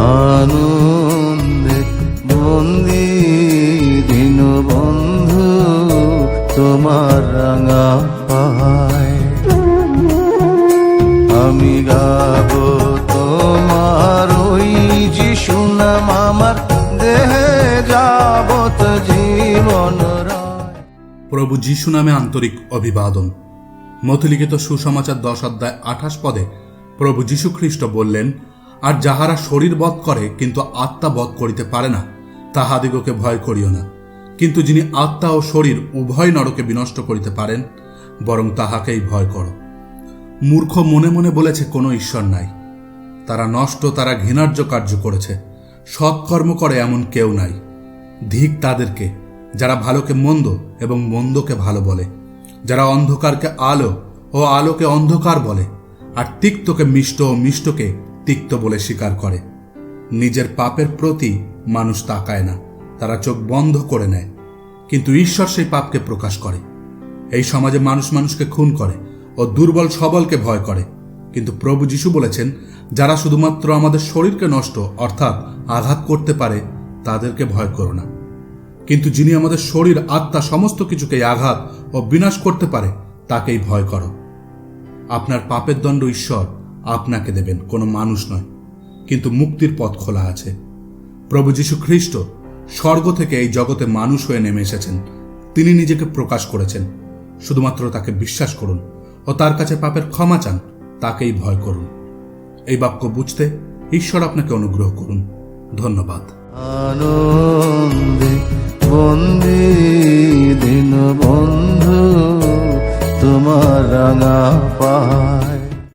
আনন্দে বন্দি দিন বন্ধু, তোমার রাঙা পায় আমি গাবো তোমার ওই আমার দেহে যাবত জীবন প্রভু যিশু নামে আন্তরিক অভিবাদন। মথলিখিত সুসমাচার দশ অধ্যায় আঠাশ পদে প্রভু যীশু খ্রিস্ট বললেন আর যাহারা শরীর বধ করে, কিন্তু আত্মা বধ করিতে পারে না, তাহাদিগকে ভয় করিও না। কিন্তু যিনি আত্মা ও শরীর উভয় নরকে বিনষ্ট করিতে পারেন, বরং তাহাকেই ভয় করো। মূর্খ মনে মনে বলেছে, কোনো ঈশ্বর নাই। তারা নষ্ট, তারা ঘৃণার্য কার্য করেছে। সৎকর্ম করে এমন কেউ নাই। ধিক তাদেরকে, যারা ভালোকে মন্দ এবং মন্দকে ভালো বলে। যারা অন্ধকারকে আলো ও আলোকে অন্ধকার বলে, আর তিক্তকে মিষ্ট ও মিষ্টকে তিক্ত বলে স্বীকার করে। নিজের পাপের প্রতি মানুষ তাকায় না, তারা চোখ বন্ধ করে নেয়। কিন্তু ঈশ্বর সেই পাপকে প্রকাশ করে। এই সমাজে মানুষ মানুষকে খুন করে ও দুর্বল সবলকে ভয় করে। কিন্তু প্রভু যিশু বলেছেন, যারা শুধুমাত্র আমাদের শরীরকে নষ্ট, অর্থাৎ আঘাত করতে পারে, তাদেরকে ভয় করো না। কিন্তু যিনি আমাদের শরীর, আত্মা সমস্ত কিছুকে আঘাত ও বিনাশ করতে পারে, তাকেই ভয় করো। আপনার পাপের দণ্ড ঈশ্বর আপনাকে দেবেন, কোনো মানুষ নয়। কিন্তু মুক্তির পথ খোলা আছে। প্রভু যীশু খ্রিস্ট স্বর্গ থেকে এই জগতে মানুষ হয়ে নেমে এসেছেন। তিনি নিজেকে প্রকাশ করেছেন। শুধুমাত্র তাকে বিশ্বাস করুন ও তার কাছে পাপের ক্ষমা চান, তাকেই ভয় করুন। এই বাক্য বুঝতে ঈশ্বর আপনাকে অনুগ্রহ করুন। ধন্যবাদ। দিন বন্ধু তোমার রাঙা পায়